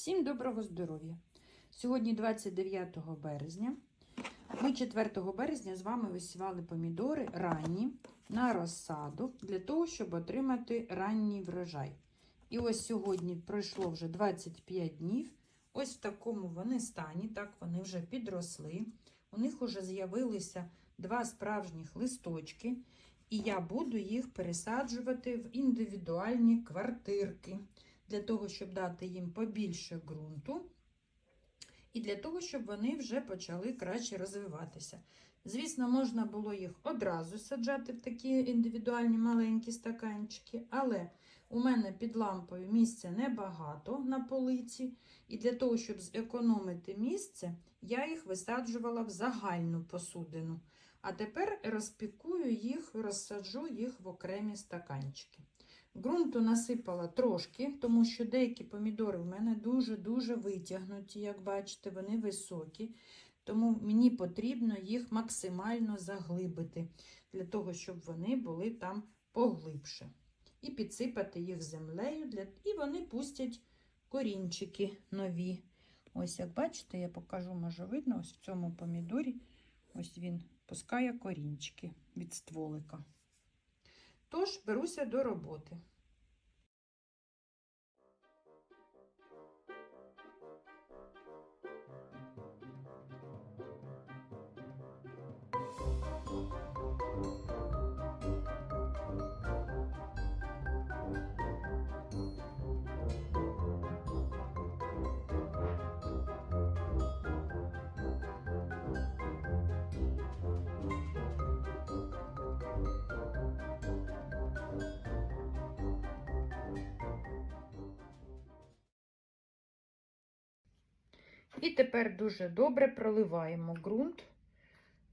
Всім доброго здоров'я! Сьогодні 29 березня. Ми 4 березня з вами висівали помідори ранні на розсаду для того, щоб отримати ранній врожай. І ось сьогодні пройшло вже 25 днів. Ось в такому вони стані, так вони вже підросли. У них вже з'явилися два справжніх листочки, і я буду їх пересаджувати в індивідуальні квартирки для того, щоб дати їм побільше ґрунту, і для того, щоб вони вже почали краще розвиватися. Звісно, можна було їх одразу саджати в такі індивідуальні маленькі стаканчики, але у мене під лампою місця небагато на полиці, і для того, щоб зекономити місце, я їх висаджувала в загальну посудину. А тепер розпікую їх, розсаджу їх в окремі стаканчики. Ґрунту насипала трошки, тому що деякі помідори в мене дуже-дуже витягнуті, як бачите, вони високі. Тому мені потрібно їх максимально заглибити, для того, щоб вони були там поглибше. І підсипати їх землею, для... і вони пустять корінчики нові. Ось, як бачите, я покажу, може видно, ось в цьому помідорі ось він пускає корінчики від стволика. Тож беруся до роботи. І тепер дуже добре проливаємо ґрунт.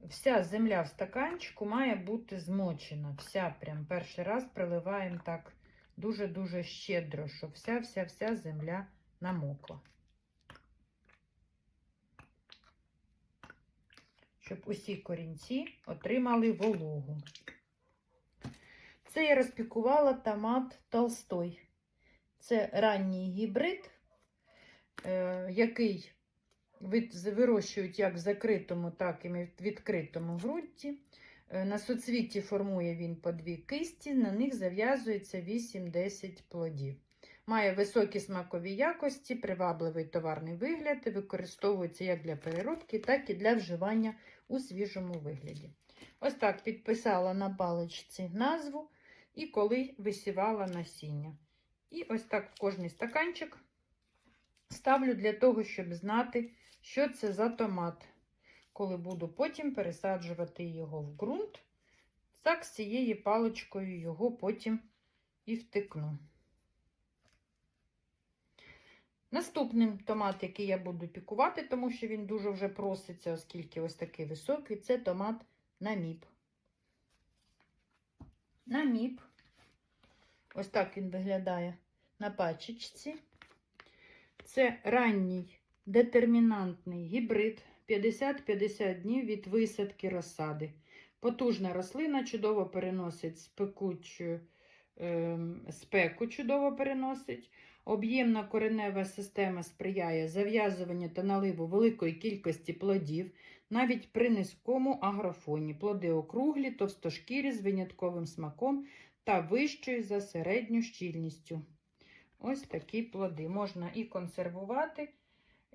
Вся земля в стаканчику має бути змочена. Вся прям перший раз проливаємо так дуже-дуже щедро, щоб вся-вся-вся земля намокла. Щоб усі корінці отримали вологу. Це я розпікувала томат Толстой. Це ранній гібрид, е, який вирощують як в закритому, так і в відкритому ґрунті. На соцвіті формує він по дві кисті, на них зав'язується 8-10 плодів. Має високі смакові якості, привабливий товарний вигляд і використовується як для переробки, так і для вживання у свіжому вигляді. Ось так підписала на паличці назву і коли висівала насіння. І ось так в кожний стаканчик ставлю для того, щоб знати, що це за томат, коли буду потім пересаджувати його в ґрунт, так з цією паличкою його потім і втикну. Наступним томат, який я буду пікувати, тому що він дуже вже проситься, оскільки ось такий високий, це томат наміп. Наміп. Ось так він виглядає на пачечці. Це ранній детермінантний гібрид 50-50 днів від висадки розсади. Потужна рослина чудово переносить спекучу, е, спеку, чудово переносить. Об'ємна коренева система сприяє зав'язуванню та наливу великої кількості плодів, навіть при низькому агрофоні. Плоди округлі, товстошкірі з винятковим смаком та вищою за середню щільністю. Ось такі плоди. Можна і консервувати.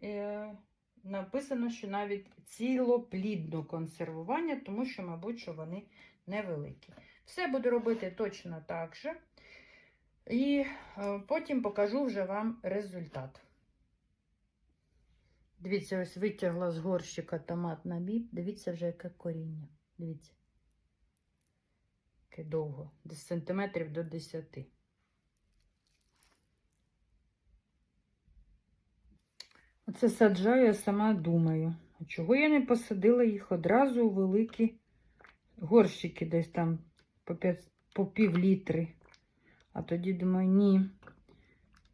Е, написано, що навіть цілоплідне консервування, тому що, мабуть, що вони невеликі. Все буду робити точно так же. І е, потім покажу вже вам результат. Дивіться, ось витягла з горщика томат на біб. Дивіться вже, яке коріння. Дивіться. Яке довго, десь сантиметрів до 10. Оце саджаю, я сама думаю. А чого я не посадила їх одразу у великі горщики, десь там по, 5, по пів літри. А тоді думаю, ні.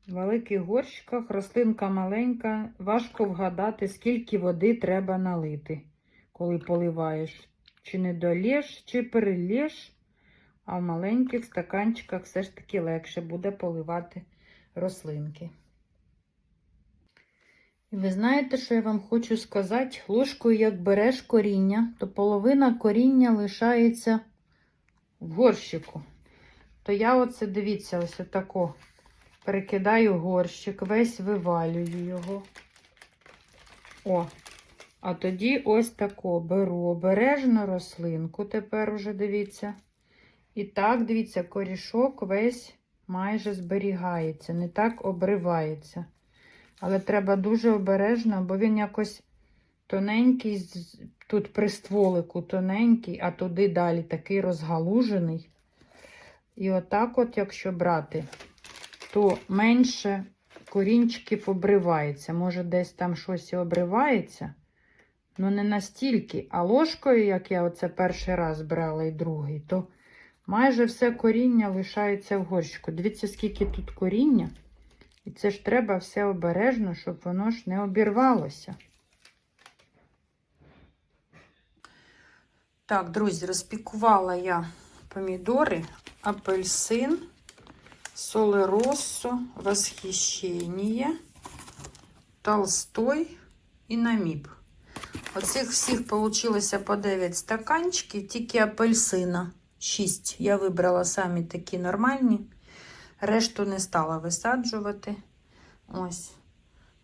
В великих горщиках рослинка маленька, важко вгадати, скільки води треба налити, коли поливаєш. Чи не долєш, чи перелєш, а в маленьких стаканчиках все ж таки легше буде поливати рослинки. І ви знаєте, що я вам хочу сказати? Ложкою, як береш коріння, то половина коріння лишається в горщику. То я оце, дивіться, ось отако перекидаю горщик, весь вивалюю його. О, а тоді ось тако беру обережно рослинку, тепер уже дивіться. І так, дивіться, корішок весь майже зберігається, не так обривається. Але треба дуже обережно, бо він якось тоненький, тут при стволику тоненький, а туди далі такий розгалужений. І отак, от, якщо брати, то менше корінчиків обривається. Може, десь там щось і обривається, але не настільки. А ложкою, як я оце перший раз брала і другий, то майже все коріння лишається в горщику. Дивіться, скільки тут коріння. І це ж треба все обережно, щоб воно ж не обірвалося. Так, друзі, розпікувала я помідори, апельсин, солероссо, восхищення, толстой і наміб. Оцих всіх вийшло по 9 стаканчиків, тільки апельсина 6. Я вибрала самі такі нормальні. Решту не стала висаджувати. Ось.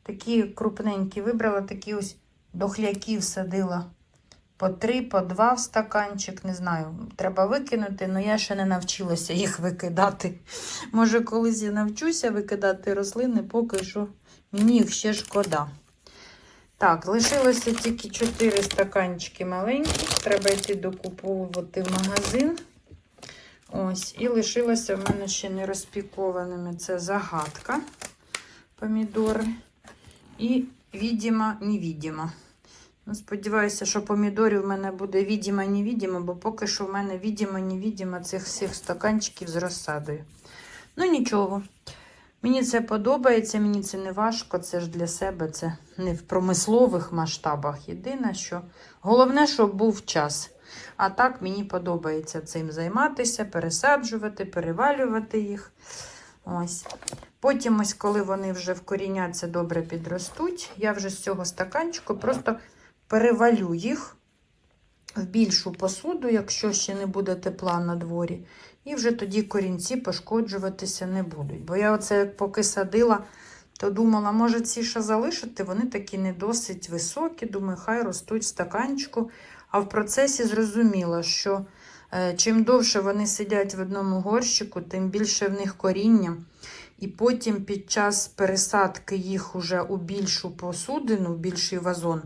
Такі крупненькі вибрала, такі ось дохляки всадила по три, по два в стаканчик. Не знаю, треба викинути, але я ще не навчилася їх викидати. Може, колись я навчуся викидати рослини, поки що мені їх ще шкода. Так, лишилося тільки 4 стаканчики маленькі. Треба йти докуповувати в магазин. Ось, і лишилося в мене ще не розпікованими. Це загадка помідори. І відімо, невідімо. Ну, сподіваюся, що помідорів в мене буде відімо, невідімо, бо поки що в мене відімо, невідімо цих всіх стаканчиків з розсадою. Ну, нічого. Мені це подобається, мені це не важко, це ж для себе, це не в промислових масштабах. Єдине, що головне, щоб був час. А так мені подобається цим займатися, пересаджувати, перевалювати їх. Ось. Потім, ось, коли вони вже вкоріняться, добре підростуть, я вже з цього стаканчику просто перевалю їх в більшу посуду, якщо ще не буде тепла на дворі. І вже тоді корінці пошкоджуватися не будуть. Бо я оце поки садила, то думала, може ці ще залишити, вони такі не досить високі. Думаю, хай ростуть в стаканчику. А в процесі зрозуміла, що е, чим довше вони сидять в одному горщику, тим більше в них коріння. І потім під час пересадки їх уже у більшу посудину, в більший вазон,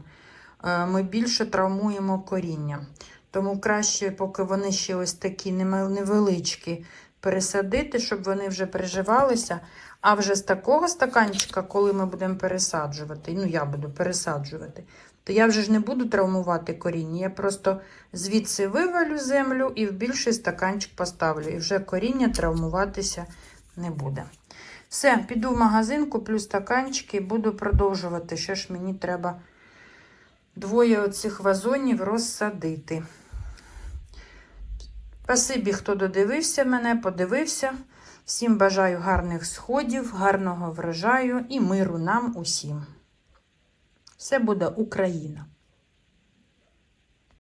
е, ми більше травмуємо коріння. Тому краще, поки вони ще ось такі невеличкі, пересадити, щоб вони вже приживалися. А вже з такого стаканчика, коли ми будемо пересаджувати, ну я буду пересаджувати, то я вже ж не буду травмувати коріння. Я просто звідси вивалю землю і в більший стаканчик поставлю. І вже коріння травмуватися не буде. Все, піду в магазин, куплю стаканчики і буду продовжувати. Ще ж мені треба двоє оцих вазонів розсадити. Спасибі, хто додивився мене, подивився. Всім бажаю гарних сходів, гарного врожаю і миру нам усім. Все буде Україна!